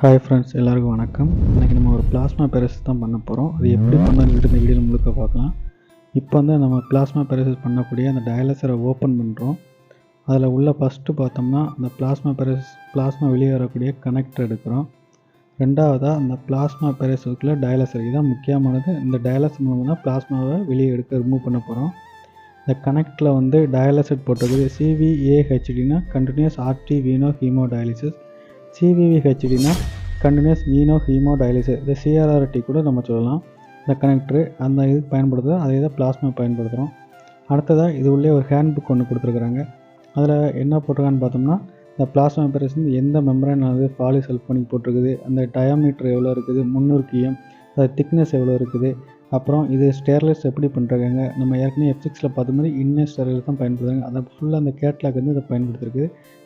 Hi friends எல்லாருக்கும் வணக்கம். இன்றைக்கி நம்ம ஒரு பிளாஸ்மா பெரசிஸ் தான் பண்ண போகிறோம் அது எப்படி சொல்லிட்டு இந்த வீடியோவில் முழுக்க பார்க்கலாம். இப்போ வந்து நம்ம பிளாஸ்மா பெரசிஸ் பண்ணக்கூடிய அந்த டயாலிசரை ஓப்பன் பண்ணுறோம் அதில் உள்ள ஃபஸ்ட்டு பார்த்தோம்னா அந்த பிளாஸ்மா பெரசிஸ் பிளாஸ்மா வெளியே வரக்கூடிய கனெக்டர் எடுக்கிறோம். ரெண்டாவதாக அந்த பிளாஸ்மா பெரசிஸ்க்குள்ளே டயாலிசர் இதுதான் முக்கியமானது. இந்த டயாலிசர் மூலமாக தான் பிளாஸ்மாவை வெளியே எடுக்க ரிமூவ் பண்ண போகிறோம் இந்த கனெக்டில் வந்து டயாலிசிட் போட்டிருக்குது. சிவிஏஹெச்டினா கண்டினியூஸ் ஆர்டி வீனோ ஹீமோ டயாலிசிஸ் சிவிவிஹெச்டினா கண்டினியூஸ் மீனோ ஹீமோ டயாலிசிஸ் இந்த சிஆர்ஆர்டி கூட நம்ம சொல்லலாம். இந்த கனெக்டரு அந்த இது பயன்படுத்துகிறோம் அதே தான் பிளாஸ்மா பயன்படுத்துகிறோம் அடுத்ததாக இது உள்ளே ஒரு ஹேண்ட் புக் ஒன்று கொடுத்துருக்குறாங்க. அதில் என்ன போட்டிருக்கான்னு பார்த்தோம்னா இந்த பிளாஸ்மா பெரேஷன் எந்த மெம்பரேன் ஆனது பாலி சல்ஃபோனிக் போட்டிருக்குது? அந்த டயாமீட்டர் எவ்வளோ இருக்குது? முந்நூறு கிஎம் அது திக்னஸ் எவ்வளோ இருக்குது? அப்புறம் இது ஸ்டேர்லெஸ் எப்படி பண்ணுறாங்க நம்ம ஏற்கனவே எஃப்சிக்ஸில் பார்த்த மாதிரி இன்னர் ஸ்டேர்லெஸ் தான் பயன்படுத்துகிறாங்க அதை ஃபுல்லாக அந்த கேட்லாக் வந்து இதை பயன்படுத்திருக்கு.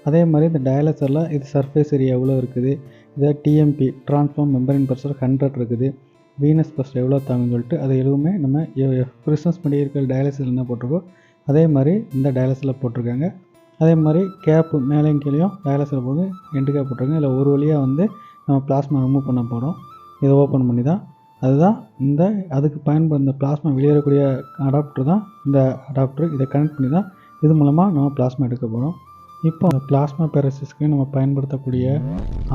அதே மாதிரி இந்த டயாலிசரில் இது சர்ஃபேஸ் ஏரியா எவ்வளோ இருக்குது? இதை டிஎம்பி ட்ரான்ஸ்ஃபார்ம் மெம்பரின் ப்ரெஷர் ஹண்ட்ரட் இருக்குது. வீனஸ் ப்ரெஷர் எவ்வளோ தாங்குன்னு சொல்லிட்டு அது எதுவுமே நம்ம கிறிஸ்மஸ் இருக்கிற டயாலிசிஸ் என்ன போட்டிருக்கோ அதே மாதிரி இந்த டயாலிசிஸில் போட்டிருக்காங்க. அதே மாதிரி கேப்பு மேலேயும் கீழேயும் டயாலிசில் போது எண்டு கேப் போட்டிருக்காங்க. இல்லை ஒரு வழியாக வந்து நம்ம பிளாஸ்மா ரிமூவ் பண்ண போகிறோம் இதை ஓப்பன் பண்ணி தான் அதுதான் இந்த அதுக்கு பயன்படுத்த இந்த பிளாஸ்மா வெளியேறக்கூடிய அடாப்டர் தான் இந்த அடாப்டர் இதை கனெக்ட் பண்ணி தான் இது மூலமாக நம்ம பிளாஸ்மா எடுக்க போகிறோம் இப்போ அந்த பிளாஸ்மா பேரசிஸ்க்கு நம்ம பயன்படுத்தக்கூடிய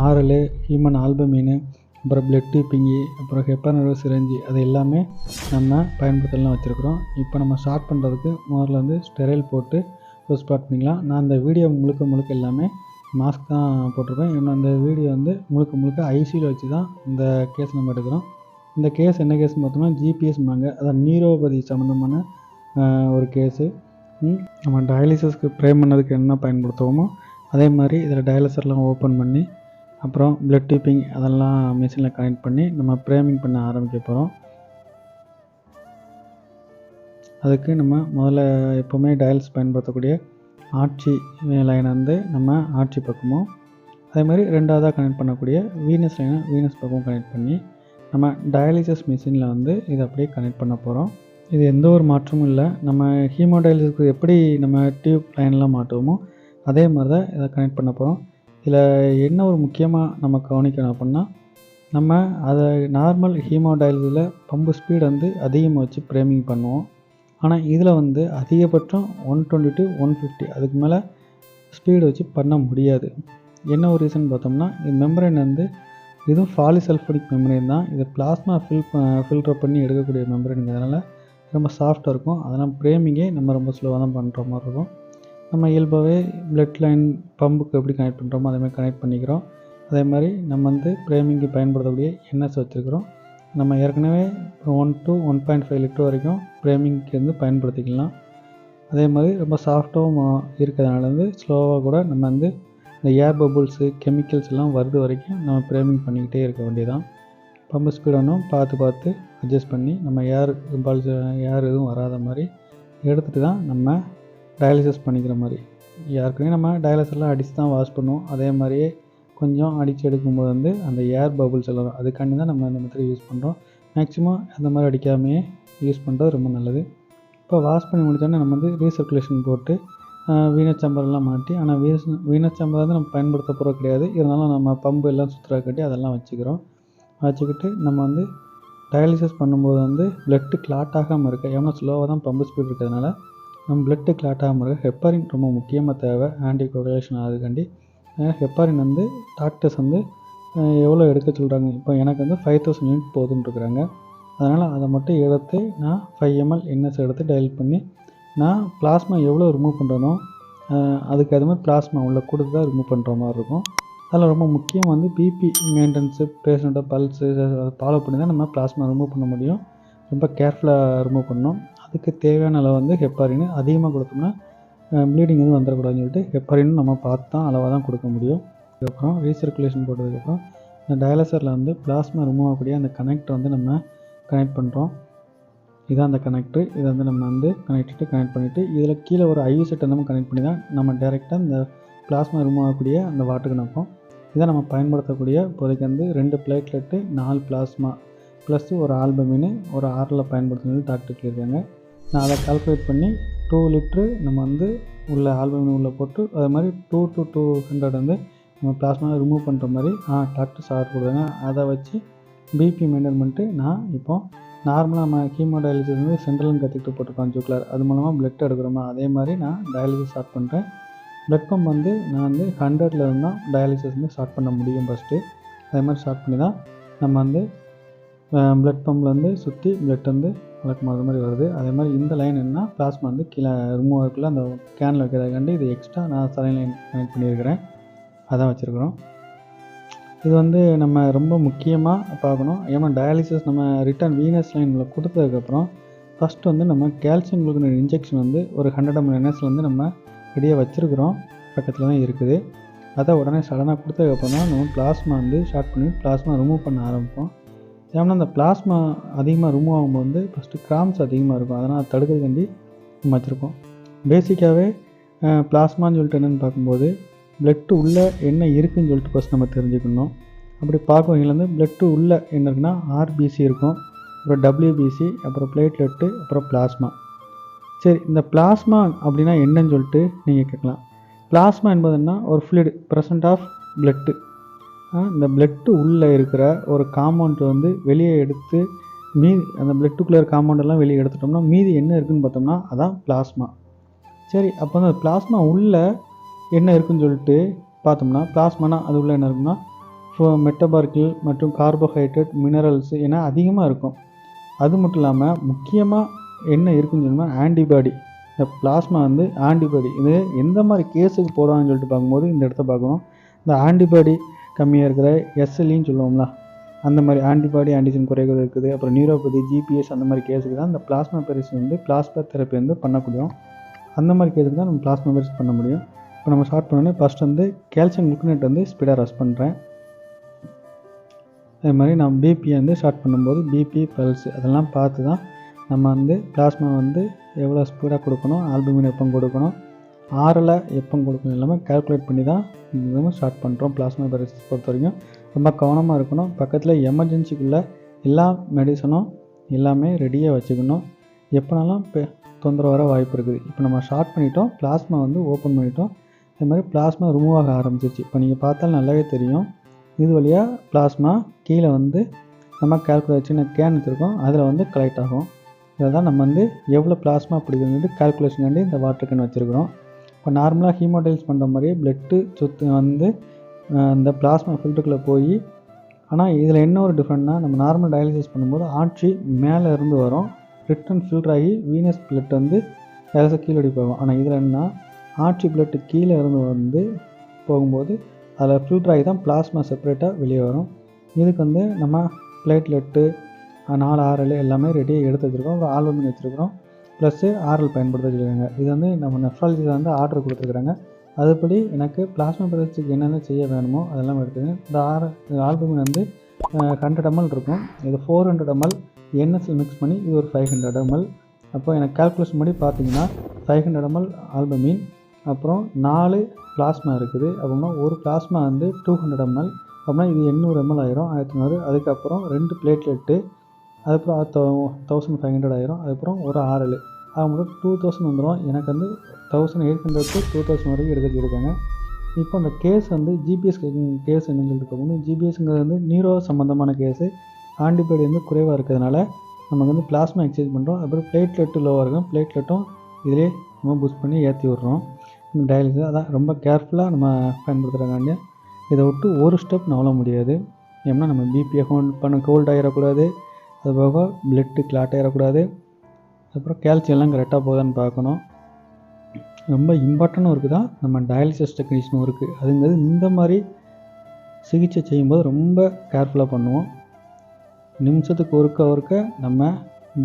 ஆரல் ஹியூமன் ஆல்பமீனு அப்புறம் பிளட் பிங்கி அப்புறம் ஹெப்பனரோ சிரஞ்சி அது எல்லாமே நம்ம பயன்படுத்தலாம் வச்சுருக்குறோம். இப்போ நம்ம ஸ்டார்ட் பண்ணுறதுக்கு முதல்ல வந்து ஸ்டெரைல் போட்டு ஸ்டார்ட் பண்ணிக்கலாம். நான் அந்த வீடியோ முழுக்க முழுக்க எல்லாமே மாஸ்க் தான் போட்டிருக்கேன். இன்னும் அந்த வீடியோ வந்து முழுக்க முழுக்க ஐசியில் வச்சு தான் இந்த கேஸ் நம்ம எடுக்கிறோம். இந்த கேஸ் என்ன கேஸ்னு பார்த்தோம்னா ஜிபிஎஸ்மாங்க அதான் நீரோபதி சம்மந்தமான ஒரு கேஸு. நம்ம டயாலிசிஸ்க்கு ப்ரே பண்ணதுக்கு என்ன பயன்படுத்துவோமோ அதே மாதிரி இதில் டயாலிசர்லாம் ஓப்பன் பண்ணி அப்புறம் பிளட் டியூப்பிங் அதெல்லாம் மிஷினில் கனெக்ட் பண்ணி நம்ம ப்ரேமிங் பண்ண ஆரம்பிக்க போகிறோம் அதுக்கு நம்ம முதல்ல எப்போவுமே டயல்ஸ் பயன்படுத்தக்கூடிய ஆட்சி லைனை வந்து நம்ம ஆட்சி பக்கமும் அதே மாதிரி ரெண்டாவதாக கனெக்ட் பண்ணக்கூடிய வீனஸ் லைனை வீனஸ் பக்கமும் கனெக்ட் பண்ணி நம்ம டயாலிசிஸ் மிஷினில் வந்து இதை அப்படியே கனெக்ட் பண்ண போகிறோம் இது எந்த ஒரு மாற்றமும் இல்லை. நம்ம ஹீமோடயாலிசிஸ்க்கு எப்படி நம்ம டியூப் லைன்லாம் மாட்டுவோமோ அதே மாதிரி தான் இதை கனெக்ட் பண்ண போகிறோம் இதில் என்ன ஒரு முக்கியமாக நம்ம கவனிக்கணும் அப்படின்னா நம்ம அதை நார்மல் ஹீமோடயாலிசிஸில் பம்பு ஸ்பீடு வந்து அதிகமாக வச்சு ஃப்ரேமிங் பண்ணுவோம். ஆனால் இதில் வந்து அதிகபட்சம் one twenty to one fifty அதுக்கு மேலே ஸ்பீடு வச்சு பண்ண முடியாது. என்ன ஒரு ரீசன் பார்த்தோம்னா இது மெம்பரேன் வந்து இதுவும் ஃபாலிசல்ஃபனிக் மெம்பரேன் தான். இது பிளாஸ்மா ஃபில் ஃபில்டர் பண்ணி எடுக்கக்கூடிய மெம்பரேனுங்கிறதுனால ரொம்ப சாஃப்டாக இருக்கும். அதனால் ப்ரேமிங்கே நம்ம ரொம்ப ஸ்லோவாக தான் பண்ணுற மாதிரி இருக்கும். நம்ம இயல்பாகவே பிளட் லைன் பம்புக்கு எப்படி கனெக்ட் பண்ணுறோமோ அதேமாதிரி கனெக்ட் பண்ணிக்கிறோம். அதே மாதிரி நம்ம வந்து ப்ரேமிங்க்கு பயன்படுத்தக்கூடிய என்எஸ் வச்சுருக்கிறோம். நம்ம ஏற்கனவே one to one point five liter வரைக்கும் ப்ரேமிங்க்கு வந்து பயன்படுத்திக்கலாம். அதே மாதிரி ரொம்ப சாஃப்டாகவும் இருக்கிறதுனால வந்து ஸ்லோவாக கூட நம்ம வந்து இந்த ஏர் பபுள்ஸு கெமிக்கல்ஸ் எல்லாம் வருது வரைக்கும் நம்ம ப்ரேமிங் பண்ணிக்கிட்டே இருக்க வேண்டியதான் பம்பு ஸ்பீடனும் பார்த்து பார்த்து அட்ஜஸ்ட் பண்ணி நம்ம ஏர் பால்ஸ் ஏர் எதுவும் வராத மாதிரி எடுத்துகிட்டு தான் நம்ம டயாலிசிஸ் பண்ணிக்கிற மாதிரி. ஏற்கனவே நம்ம டயாலிசெல்லாம் அடித்து தான் வாஷ் பண்ணுவோம். அதே மாதிரியே கொஞ்சம் அடித்து எடுக்கும்போது வந்து அந்த ஏர் பபுள்ஸ் எல்லாம் அதுக்காண்டி தான் நம்ம இந்த மெத்தட் யூஸ் பண்ணுறோம் மேக்ஸிமம் அந்த மாதிரி அடிக்காமையே யூஸ் பண்ணுறது ரொம்ப நல்லது. இப்போ வாஷ் பண்ணி முடித்தோடனே நம்ம வந்து ரீசர்க்குலேஷன் போட்டு வீணச்சம்பரெல்லாம் மாட்டி ஆனால் வீண வீணச்சம்பர் வந்து நம்ம பயன்படுத்த போகிறது கிடையாது. இருந்தாலும் நம்ம பம்பு எல்லாம் சுற்றுலா கட்டி அதெல்லாம் வச்சுக்கிறோம். வச்சுக்கிட்டு நம்ம வந்து டயாலிசிஸ் பண்ணும்போது வந்து பிளட்டு கிளாட் ஆகாமல் இருக்க ஏன்னா ஸ்லோவாக தான் பம்பு ஸ்பீட் இருக்கிறதுனால நம்ம பிளட்டு கிளாட் ஆகாமல் இருக்க. ஹெப்பாரின் ரொம்ப முக்கியமாக தேவை ஆன்டி கோகுலேஷன் ஆகுதுக்காண்டி ஹெப்பாரின் வந்து டாக்டர்ஸ் வந்து எவ்வளோ எடுக்க சொல்கிறாங்க இப்போ எனக்கு வந்து ஃபைவ் தௌசண்ட் யூனிட் போதுன்னு இருக்கிறாங்க அதனால் அதை மட்டும் எடுத்து நான் ஃபைவ் எம்எல் என்எஸ் எடுத்து டயல் பண்ணி நான் பிளாஸ்மா எவ்வளோ ரிமூவ் பண்ணுறனோ அதுக்கு அது மாதிரி பிளாஸ்மா உள்ள கொடுத்து தான் ரிமூவ் பண்ணுற மாதிரி இருக்கும். அதில் ரொம்ப முக்கியம் வந்து பிபி மெயின்டெனன்ஸு பேஷண்ட்டோட பல்ஸு அதை ஃபாலோ பண்ணி தான் நம்ம பிளாஸ்மா ரிமூவ் பண்ண முடியும். ரொம்ப கேர்ஃபுல்லாக ரிமூவ் பண்ணணும். அதுக்கு தேவையான அளவு வந்து ஹெப்பாரின் அதிகமாக கொடுத்தோம்னா ப்ளீடிங் எதுவும் வந்துடக்கூடாதுன்னு சொல்லிட்டு ஹெப்பாரின் நம்ம பார்த்து தான் அளவாக தான் கொடுக்க முடியும். அதுக்கப்புறம் ரீசர்க்குலேஷன் போட்டதுக்கப்புறம் இந்த டயாலிசரில் வந்து பிளாஸ்மா ரிமூவ் ஆகக்கூடிய அந்த கனெக்ட் வந்து நம்ம கனெக்ட் பண்ணுறோம் இதான் அந்த கனெக்டர் இதை வந்து நம்ம வந்து கனெக்டிட்டு கனெக்ட் பண்ணிவிட்டு இதில் கீழே ஒரு ஐவி செட்டை நம்ம கனெக்ட் பண்ணி தான் நம்ம டேரெக்டாக இந்த பிளாஸ்மா ரிமூவ் ஆகக்கூடிய அந்த வாட்டுக்கு நிற்போம் இதை நம்ம பயன்படுத்தக்கூடிய இப்போதைக்கு வந்து ரெண்டு பிளேட்லெட்டு நாலு பிளாஸ்மா ப்ளஸ் ஒரு ஆல்பமின்னு ஒரு ஆறில் பயன்படுத்தணும்னு டாக்டர் சொல்லியிருக்காங்க நான் அதை கால்குலேட் பண்ணி டூ லிட்ரு நம்ம வந்து உள்ள ஆல்பமின் உள்ளே போட்டு அது மாதிரி டூ டு டூ ஹண்ட்ரட் வந்து நம்ம பிளாஸ்மா ரிமூவ் பண்ணுற மாதிரி ஆ டாக்டர்ஸ் ஆர்டர் கொடுத்தாங்க. அதை வச்சு பிபி மெயின்டைன் பண்ணிட்டு நான் இப்போது நார்மலாக நம்ம ஹீமோ டயாலிசிஸ் வந்து சென்ட்ரல்னு கற்றுக்கிட்டு போட்டிருக்கோம் ஜூக்லர் அது மூலமாக பிளட் எடுக்கிறோமா? அதே மாதிரி நான் டயாலிசிஸ் ஸ்டார்ட் பண்ணுறேன் பிளட் பம்ப் வந்து நான் வந்து ஹண்ட்ரட்ல இருந்தால் டயாலிசிஸ் வந்து ஸ்டார்ட் பண்ண முடியும் ஃபஸ்ட்டு அதே மாதிரி ஸ்டார்ட் பண்ணி தான் நம்ம வந்து பிளட் பம்ப்லேருந்து சுற்றி பிளட் வந்து வழக்கம் அது மாதிரி வருது. அதே மாதிரி இந்த லைன் என்ன பிளாஸ்மா வந்து கீழே ரிமூவ் ஆகக்குள்ளே அந்த கேனில் வைக்கிறதுக்காண்டி இது எக்ஸ்ட்ரா நான் சலைன் லைன் கனெக்ட் பண்ணியிருக்கிறேன். அதான் வச்சுருக்குறோம். இது வந்து நம்ம ரொம்ப முக்கியமாக பார்க்கணும். ஏன்னா டயாலிசிஸ் நம்ம ரிட்டர்ன் வீனஸ் லைனில் கொடுத்ததுக்கப்புறம் ஃபஸ்ட்டு வந்து நம்ம கால்சியம் குளுக்கோனேட் இன்ஜெக்ஷன் வந்து ஒரு ஹண்ட்ரட் எம்எல் என்எஸ்ல வந்து நம்ம ரெடியாக வச்சுருக்குறோம். பக்கத்தில் தான் இருக்குது. அதை உடனே சடனாக கொடுத்ததுக்கப்புறம் தான் நம்ம பிளாஸ்மா வந்து ஷார்ட் பண்ணி பிளாஸ்மா ரிமூவ் பண்ண ஆரம்பிப்போம். ஏன்னா அந்த பிளாஸ்மா அதிகமாக ரிமூவ் ஆகும்போது வந்து ஃபஸ்ட்டு கிராம்ஸ் அதிகமாக இருக்கும். அதனால் அதை தடுக்கிறதுக்காண்டி நம்ம வச்சுருக்கோம் பேசிக்காகவே பிளாஸ்மான்னு சொல்லிட்டு என்னென்னு பார்க்கும்போது பிளட்டு உள்ளே என்ன இருக்குன்னு சொல்லிட்டு ஃபஸ்ட் நம்ம தெரிஞ்சுக்கணும். அப்படி பார்க்குறவங்கள வந்து பிளட்டு உள்ளே என்ன இருக்குன்னா ஆர்பிசி இருக்கும். அப்புறம் டபிள்யூபிசி அப்புறம் பிளேட்லெட்டு அப்புறம் பிளாஸ்மா சரி இந்த பிளாஸ்மா அப்படின்னா என்னன்னு சொல்லிட்டு நீங்கள் கேட்கலாம். பிளாஸ்மா என்பதுன்னா ஒரு ஃப்ளூயிடு ப்ரெசன்ட் ஆஃப் பிளட்டு இந்த பிளட்டு உள்ளே இருக்கிற ஒரு காம்பவுண்ட் வந்து வெளியே எடுத்து மீதி அந்த பிளட்டுக்குள்ளே காம்பவுண்டெல்லாம் வெளியே எடுத்துட்டோம்னா மீதி என்ன இருக்குதுன்னு பார்த்தோம்னா அதான் பிளாஸ்மா சரி அப்போ அந்த பிளாஸ்மா உள்ளே என்ன இருக்குன்னு சொல்லிட்டு பார்த்தோம்னா பிளாஸ்மானா அது உள்ள என்ன இருக்குன்னா மெட்டபார்க்கில் மற்றும் கார்போஹைட்ரேட் மினரல்ஸ் என அதிகமாக இருக்கும். அது மட்டும் இல்லாமல் முக்கியமாக என்ன இருக்குன்னு சொன்னால் ஆன்டிபாடி இந்த பிளாஸ்மா வந்து ஆன்டிபாடி இது எந்த மாதிரி கேஸுக்கு போடுவாங்கன்னு சொல்லிட்டு பார்க்கும்போது இந்த இடத்த பார்க்கணும். இந்த ஆன்டிபாடி கம்மியாக இருக்கிற எஸ்எல்இன்னு சொல்லுவோம்ல அந்த மாதிரி ஆன்டிபாடி ஆன்டிஜன் குறைகள் இருக்குது. அப்புறம் நியூரோபதி ஜிபிஎஸ் அந்த மாதிரி கேஸுக்கு தான் இந்த பிளாஸ்மா பெரிஸ் வந்து பிளாஸ்மா தெரப்பி வந்து பண்ணக்கூடியும் அந்த மாதிரி கேஸுக்கு தான் நம்ம பிளாஸ்மா பெரிஸ் பண்ண முடியும். இப்போ நம்ம ஸ்டார்ட் பண்ணோன்னே ஃபஸ்ட் வந்து கேல்சியம் குளுக்கனேட் வந்து ஸ்பீடாக ரஸ் பண்ணுறேன் அதே மாதிரி நான் பிபியை வந்து ஸ்டார்ட் பண்ணும்போது பிபி பல்ஸ் அதெல்லாம் பார்த்து தான் நம்ம வந்து பிளாஸ்மா வந்து எவ்வளோ ஸ்பீடாக கொடுக்கணும் ஆல்பமின் எப்போ கொடுக்கணும் ஆறில் எப்போ கொடுக்கணும் எல்லாமே கால்குலேட் பண்ணி தான் நம்ம ஸ்டார்ட் பண்ணுறோம் பிளாஸ்மா பெரிசிஸ் பொறுத்த வரைக்கும் ரொம்ப கவனமாக இருக்கணும். பக்கத்தில் எமர்ஜென்சிக்குள்ளே எல்லா மெடிசனும் எல்லாமே ரெடியாக வச்சுக்கணும். எப்போனாலும் இப்போ தொந்தரவு வர வாய்ப்பு இருக்குது. இப்போ நம்ம ஸ்டார்ட் பண்ணிட்டோம் பிளாஸ்மா வந்து ஓப்பன் பண்ணிட்டோம். இது மாதிரி பிளாஸ்மா ரிமூவ் ஆக ஆரம்பிச்சிருச்சு. இப்போ நீங்கள் பார்த்தாலும் நல்லாவே தெரியும். இது வழியாக பிளாஸ்மா கீழே வந்து நம்ம கால்குலேட் சின்ன கேன் வச்சுருக்கோம். அதில் வந்து கலெக்ட் ஆகும். இதில் தான் நம்ம வந்து எவ்வளோ பிளாஸ்மா பிடிக்கிறது கால்குலேஷன் இந்த வாட்டர் கேன் வச்சுருக்கிறோம். இப்போ நார்மலாக ஹீமோடைல்ஸ் பண்ணுற மாதிரியே பிளட்டு சொத்து வந்து இந்த பிளாஸ்மா ஃபில்டருக்குள்ளே போய் ஆனால் இதில் என்ன ஒரு டிஃப்ரெண்ட்னா நம்ம நார்மல் டயாலிசிஸ் பண்ணும்போது ஆட்சி மேலே இருந்து வரும். ரிட்டன் ஃபில்டர் ஆகி வீனஸ் பிளட் வந்து கீழே கீழடி போகும் ஆனால் இதில் என்ன ஆட்சி பிளட்டு கீழே இருந்து வந்து போகும்போது அதில் ஃபில்டர் ஆகி தான் பிளாஸ்மா செப்பரேட்டாக வெளியே வரும். இதுக்கு வந்து நம்ம பிளேட்லெட்டு நாலு ஆரல் எல்லாமே ரெடியாக எடுத்து வச்சுருக்கோம். ஒரு ஆல்பமின் வச்சுருக்கிறோம். ப்ளஸ்ஸு ஆர்எல் பயன்படுத்த வச்சுருக்காங்க. இது வந்து நம்ம நெஃப்ராலஜியில் வந்து ஆர்டர் கொடுத்துருக்குறாங்க. அதுபடி எனக்கு பிளாஸ்மா பிரதேசத்துக்கு என்னென்ன செய்ய வேணுமோ அதெல்லாம் எடுத்துக்கேன் இந்த ஆர் ஆல்பமின் வந்து ஹண்ட்ரட் எம்எல் இருக்கும். இது four hundred ML NSL mix பண்ணி இது ஒரு ஃபைவ் ஹண்ட்ரட் எம்எல் அப்போ எனக்கு கால்குலேஷன் படி பார்த்தீங்கன்னா ஃபைவ் ஹண்ட்ரட் எம்எல் ஆல்பமின் அப்புறம் நாலு பிளாஸ்மா இருக்குது. அப்படின்னா ஒரு பிளாஸ்மா வந்து டூ ஹண்ட்ரட் எம்எல் அப்படின்னா இது எண்ணூறு எம்எல் ஆயிரும். ஆயிரத்தி நூறு அதுக்கப்புறம் ரெண்டு பிளேட்லெட்டு அதுக்கப்புறம் தௌ தௌசண்ட் ஃபைவ் ஹண்ட்ரட் ஆயிரும். அதுக்கப்புறம் ஒரு ஆர்எல் அது மட்டும் டூ தௌசண்ட் வந்துடும் எனக்கு வந்து thousand eight hundred to two thousand வரைக்கும் எடுத்துகிட்டு இருக்காங்க. இப்போ அந்த கேஸ் வந்து ஜிபிஎஸ் கேஸ் என்னன்னு சொல்லிட்டு பார்க்கணும் ஜிபிஎஸ்ங்கிறது வந்து நீரோ சம்மந்தமான கேஸு ஆன்டிபாடி வந்து குறைவாக இருக்கிறதுனால நமக்கு வந்து பிளாஸ்மா எக்ஸ்சேஞ்ச் பண்ணுறோம் அப்புறம் பிளேட்லெட்டு லோவாக இருக்கும் பிளேட்லெட்டும் இதிலே நம்ம புஷ் பண்ணி ஏற்றி விட்றோம். இந்த டயாலிசிஸ் அதான் ரொம்ப கேர்ஃபுல்லாக நம்ம பயன்படுத்துகிறாங்க இதை விட்டு ஒரு ஸ்டெப் நவள முடியாது. ஏன்னா நம்ம பிபியை அக்கௌண்ட் பண்ண கோல்ட் ஆகிடக்கூடாது அது போக பிளட்டு கிளாட் ஆகிடக்கூடாது அப்புறம் கால்சியம்லாம் கரெக்டாக போகுதான்னு பார்க்கணும். ரொம்ப இம்பார்ட்டண்ட்டும் இருக்குது தான் நம்ம டயாலிசிஸ் டெக்னீஷியனும் இருக்குது அதுங்கிறது இந்த மாதிரி சிகிச்சை செய்யும்போது ரொம்ப கேர்ஃபுல்லாக பண்ணுவோம். நிமிஷத்துக்கு ஒருக்க ஒருக்க நம்ம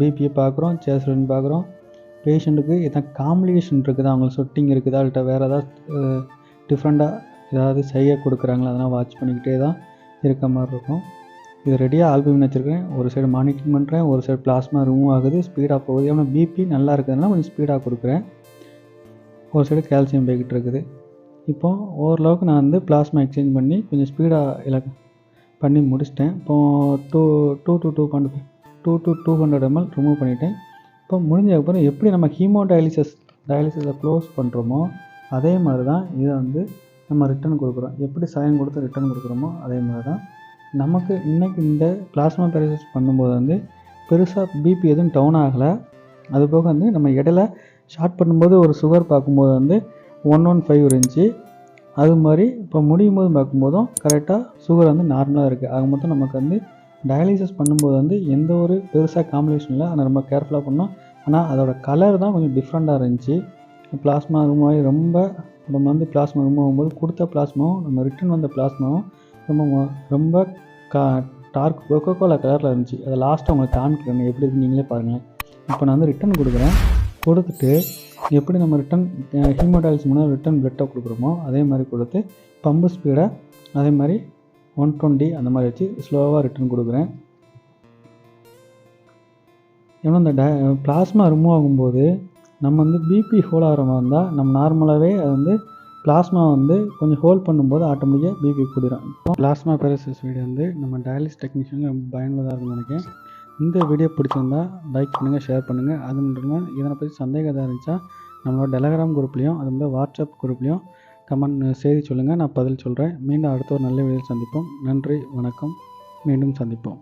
பிபியை பார்க்குறோம் சேஸ்லன்னு பார்க்குறோம். பேஷண்ட்டுக்கு எதாவது காம்ப்ளிகேஷன் இருக்குதா? அவங்களுக்கு சொட்டிங் இருக்குதா? இல்லை வேறு ஏதாவது டிஃப்ரெண்ட்டாக ஏதாவது செய்ய கொடுக்குறாங்களா? அதெல்லாம் வாட்ச் பண்ணிக்கிட்டே தான் இருக்க மாதிரி இருக்கும். இது ரெடியாக ஆல்பம் வச்சுருக்கேன். ஒரு சைடு மானிட்டரிங் பண்ணுறேன் ஒரு சைடு பிளாஸ்மா ரிமூவ் ஆகுது. ஸ்பீடாக போகுது. ஏன்னா பிபி நல்லா இருக்கிறதுனால கொஞ்சம் ஸ்பீடாக கொடுக்குறேன். ஒரு சைடு கால்சியம் போய்கிட்டு இருக்குது. இப்போ ஓரளவுக்கு நான் வந்து பிளாஸ்மா எக்ஸ்சேஞ்ச் பண்ணி கொஞ்சம் ஸ்பீடாக இல்லை பண்ணி முடிச்சிட்டேன். இப்போது two two two two hundred two two two hundred ML remove பண்ணிவிட்டேன் இப்போ முடிஞ்சதுக்கப்புறம் எப்படி நம்ம ஹீமோ டயாலிசிஸ் டயாலிசிஸை க்ளோஸ் பண்ணுறோமோ அதே மாதிரி தான் இதை வந்து நம்ம ரிட்டர்ன் கொடுக்குறோம். எப்படி சைன் கொடுத்து ரிட்டர்ன் கொடுக்குறோமோ அதே மாதிரி தான் நமக்கு இன்றைக்கி இந்த பிளாஸ்மா பேரலிசிஸ் பண்ணும்போது வந்து பெருசாக பிபி எதுவும் டவுன் ஆகலை. அதுபோக வந்து நம்ம இடையில ஷார்ட் பண்ணும்போது ஒரு சுகர் பார்க்கும்போது வந்து ஒன் ஒன் ஃபைவ் இருந்துச்சு. அது மாதிரி இப்போ முடியும் போது பார்க்கும்போதும் கரெக்டாக சுகர் வந்து நார்மலாக இருக்குது ஆக மொத்தம் நமக்கு வந்து டயாலிசிஸ் பண்ணும்போது வந்து எந்த ஒரு பெருசாக காம்பினேஷன் இல்லை. ஆனால் ரொம்ப கேர்ஃபுல்லாக பண்ணோம் ஆனால் அதோட கலர் தான் கொஞ்சம் டிஃப்ரெண்ட்டாக இருந்துச்சு. பிளாஸ்மா மாதிரி ஆகி ரொம்ப நம்ம வந்து பிளாஸ்மா ரிமூவ் ஆகும்போது கொடுத்த பிளாஸ்மாவும் நம்ம ரிட்டர்ன் வந்த பிளாஸ்மாவும் ரொம்ப ரொம்ப கா டார்க் கொக்கோ கோலா கலரில் இருந்துச்சு. அதை லாஸ்ட்டாக உங்களுக்கு காமிக்கிறேன். எப்படி இருக்கு நீங்களே பாருங்கள் இப்போ நான் வந்து ரிட்டர்ன் கொடுக்குறேன். கொடுத்துட்டு எப்படி நம்ம ரிட்டன் ஹீமோடாலிஸ் மூலம் ரிட்டன் பிளட்டை கொடுக்குறோமோ அதே மாதிரி கொடுத்து பம்பு ஸ்பீடை அதே மாதிரி ஒன் டுவெண்ட்டி அந்த மாதிரி வச்சு ஸ்லோவாக ரிட்டர்ன் கொடுக்குறேன். ஏன்னா இந்த ட பிளாஸ்மா ரிமூவ் ஆகும்போது நம்ம வந்து பிபி ஹோல் ஆகிற மாதிரி இருந்தால் நம்ம நார்மலாகவே அது வந்து பிளாஸ்மா வந்து கொஞ்சம் ஹோல்ட் பண்ணும்போது ஆட்டோமேட்டிக்காக பிபி கூடிடும் இப்போ பிளாஸ்மா பேரசிஸ் வீடியோ வந்து நம்ம டயாலிஸ் டெக்னீஷியனுக்கு ரொம்ப பயனுள்ளதாக இருக்கும்னு நினைக்கிறேன். இந்த வீடியோ பிடிச்சிருந்தா லைக் பண்ணுங்கள் ஷேர் பண்ணுங்கள் அது மட்டும் இல்லாமல் இதனை பற்றி சந்தேகம் எதாவது இருந்துச்சா நம்மளோட டெலகிராம் குரூப்லேயும் அது மாதிரி வாட்ஸ்அப் குரூப்லேயும் கமெண்ட் செய்தி சொல்லுங்கள் நான் பதில் சொல்கிறேன் மீண்டும் அடுத்த ஒரு நல்ல வீடியோ சந்திப்போம். நன்றி வணக்கம். மீண்டும் சந்திப்போம்.